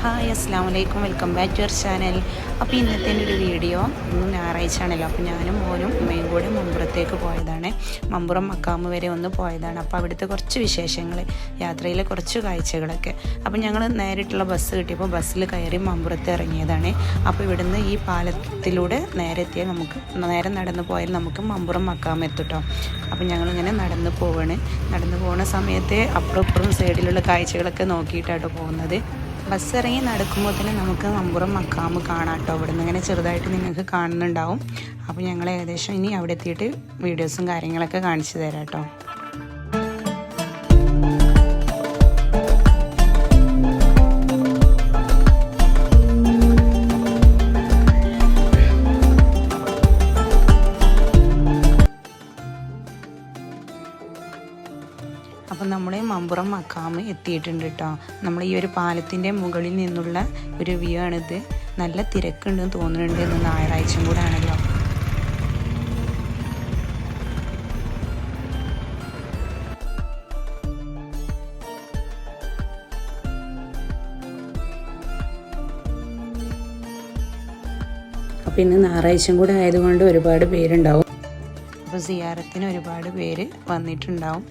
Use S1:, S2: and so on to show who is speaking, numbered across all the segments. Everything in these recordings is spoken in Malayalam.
S1: ഹായ് അസ്സാം വലൈക്കും welcome back to your channel അപ്പോൾ ഇന്നത്തെ ഒരു വീഡിയോ ഇന്ന് ഞായറാഴ്ചയാണല്ലോ. അപ്പോൾ ഞാനും മോനും ഉമ്മയും കൂടെ മമ്പുറത്തേക്ക് പോയതാണ്. മമ്പുറം മക്കാമ് വരെ ഒന്ന് പോയതാണ്. അപ്പോൾ അവിടുത്തെ കുറച്ച് വിശേഷങ്ങൾ യാത്രയിലെ കുറച്ച് കാഴ്ചകളൊക്കെ. അപ്പോൾ ഞങ്ങൾ നേരിട്ടുള്ള ബസ് കിട്ടിയപ്പോൾ ബസ്സിൽ കയറി മമ്പുറത്ത് ഇറങ്ങിയതാണ്. അപ്പോൾ ഇവിടുന്ന് ഈ പാലത്തിലൂടെ നേരെ എത്തിയാൽ നമുക്ക് നേരെ നടന്നു പോയാൽ നമുക്ക് മമ്പുറം മക്കാമ് എത്തുട്ടോ. അപ്പോൾ ഞങ്ങളിങ്ങനെ നടന്ന് പോവാണ്. നടന്നു പോകുന്ന സമയത്ത് അപ്പുറം ഇപ്പുറം സൈഡിലുള്ള കാഴ്ചകളൊക്കെ നോക്കിയിട്ടാട്ടോ പോകുന്നത്. ബസ് ഇറങ്ങി നടക്കുമ്പോൾ തന്നെ നമുക്ക് നമ്പുറം മക്കാമ് കാണാം കേട്ടോ ഇവിടെ നിന്ന് ഇങ്ങനെ ചെറുതായിട്ട് നിങ്ങൾക്ക് കാണുന്നുണ്ടാവും. അപ്പോൾ ഞങ്ങൾ ഏകദേശം ഇനി അവിടെ എത്തിയിട്ട് വീഡിയോസും കാര്യങ്ങളൊക്കെ കാണിച്ചു തരാം കേട്ടോ അപ്പം നമ്മൾ മമ്പുറം മക്കാമ് എത്തിയിട്ടുണ്ട് കേട്ടോ നമ്മൾ ഈ ഒരു പാലത്തിന്റെ മുകളിൽ നിന്നുള്ള ഒരു വ്യൂ ആണിത്. നല്ല തിരക്കുണ്ടെന്ന് തോന്നുന്നുണ്ട് ഇന്ന് ഞായറാഴ്ചയും കൂടെ ആണല്ലോ. പിന്നെ ഞായറാഴ്ചയും കൂടെ ആയതുകൊണ്ട് ഒരുപാട് പേരുണ്ടാവും. അപ്പോൾ സിയാറത്തിന് ഒരുപാട് പേര് വന്നിട്ടുണ്ടാവും.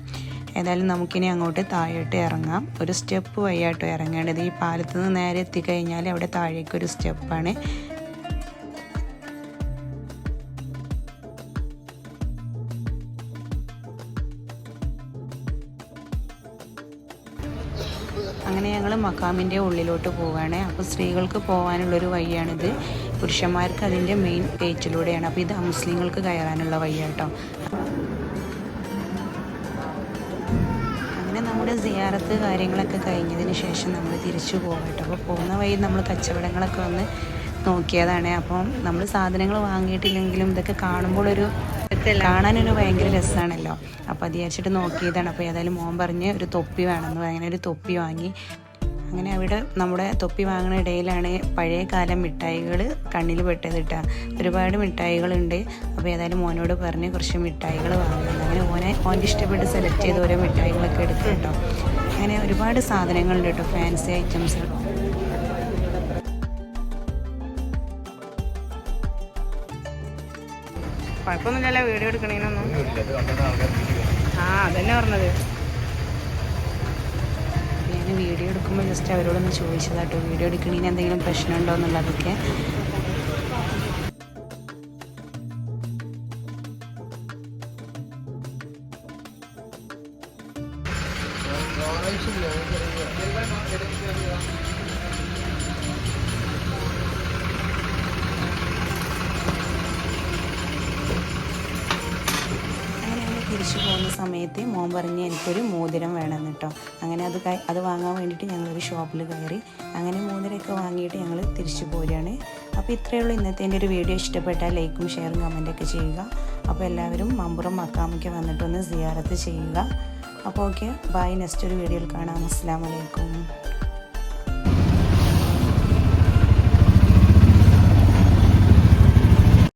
S1: ഏതായാലും നമുക്കിനി അങ്ങോട്ട് താഴോട്ട് ഇറങ്ങാം. ഒരു സ്റ്റെപ്പ് വഴിയാട്ടോ ഇറങ്ങേണ്ടത്. ഈ പാലത്ത് നിന്ന് നേരെ എത്തിക്കഴിഞ്ഞാൽ അവിടെ താഴേക്ക് ഒരു സ്റ്റെപ്പാണ്. അങ്ങനെ ഞങ്ങൾ മക്കാമിന്റെ ഉള്ളിലോട്ട് പോവുകയാണ് അപ്പോൾ സ്ത്രീകൾക്ക് പോകാനുള്ളൊരു വഴിയാണിത്. പുരുഷന്മാർക്ക് അതിന്റെ മെയിൻ ഗേറ്റിലൂടെയാണ് അപ്പോൾ ഇത് മുസ്ലിങ്ങൾക്ക് കയറാനുള്ള വഴിയാട്ടോ. നമ്മുടെ സിയാറത്ത് കാര്യങ്ങളൊക്കെ കഴിഞ്ഞതിന് ശേഷം നമ്മൾ തിരിച്ചു പോകും കേട്ടോ. അപ്പോൾ പോകുന്ന വഴി നമ്മൾ കച്ചവടങ്ങളൊക്കെ വന്ന് നോക്കിയതാണ്. അപ്പം നമ്മൾ സാധനങ്ങൾ വാങ്ങിയിട്ടില്ലെങ്കിലും ഇതൊക്കെ കാണുമ്പോൾ ഒരു കാണാനൊരു ഭയങ്കര രസമാണല്ലോ അപ്പോൾ അത് വിചാരിച്ചിട്ട് നോക്കിയതാണ്. അപ്പോൾ ഏതായാലും മോൻ പറഞ്ഞ് ഒരു തൊപ്പി വേണമെന്ന് അങ്ങനെ ഒരു തൊപ്പി വാങ്ങി. അങ്ങനെ അവിടെ നമ്മുടെ തൊപ്പി വാങ്ങുന്ന ഇടയിലാണ് പഴയ കാലം മിഠായികൾ കണ്ണിൽ പെട്ടത് ഇട്ടാ ഒരുപാട് മിഠായികളുണ്ട്. അപ്പോൾ ഏതായാലും മോനോട് പറഞ്ഞ് കുറച്ച് മിഠായികൾ വാങ്ങുന്നുണ്ട് അങ്ങനെ മോനെ മോന്റെ ഇഷ്ടപ്പെട്ട് സെലക്ട് ചെയ്ത് ഓരോ മിഠായികളൊക്കെ എടുത്തു കേട്ടോ അങ്ങനെ ഒരുപാട് സാധനങ്ങളുണ്ട് കേട്ടോ ഫാൻസി ഐറ്റംസ് കുഴപ്പമൊന്നുമില്ലല്ലോ വീഡിയോ എടുക്കണേനൊന്നും. ആ അതന്നെ പറഞ്ഞത്. വീഡിയോ എടുക്കുമ്പോൾ ജസ്റ്റ് അവരോടൊന്ന് ചോദിച്ചതാട്ടോ. വീഡിയോ എടുക്കണതിന് എന്തെങ്കിലും പ്രശ്നമുണ്ടോ എന്നുള്ളതൊക്കെ. Thank ഞങ്ങൾ തിരിച്ചു പോകുന്ന സമയത്ത് മോൻ പറഞ്ഞ് എനിക്കൊരു മോതിരം വേണം കേട്ടോ. അങ്ങനെ അത് അത് വാങ്ങാൻ വേണ്ടിയിട്ട് ഞങ്ങളൊരു ഷോപ്പിൽ കയറി. അങ്ങനെ മോതിരമൊക്കെ വാങ്ങിയിട്ട് ഞങ്ങൾ തിരിച്ചു പോരുകയാണ് അപ്പോൾ ഇത്രയേ ഉള്ളൂ ഇന്നത്തെ എന്റെ ഒരു വീഡിയോ. ഇഷ്ടപ്പെട്ടാൽ ലൈക്കും ഷെയറും കമന്റൊക്കെ ചെയ്യുക. അപ്പോൾ എല്ലാവരും മമ്പുറം മക്കാമൊക്കെ വന്നിട്ടൊന്ന് സിയാറത്ത് ചെയ്യുക. അപ്പോൾ ഓക്കെ ബൈ. നെക്സ്റ്റ് ഒരു വീഡിയോയിൽ കാണാം. അസ്സാം വലൈക്കും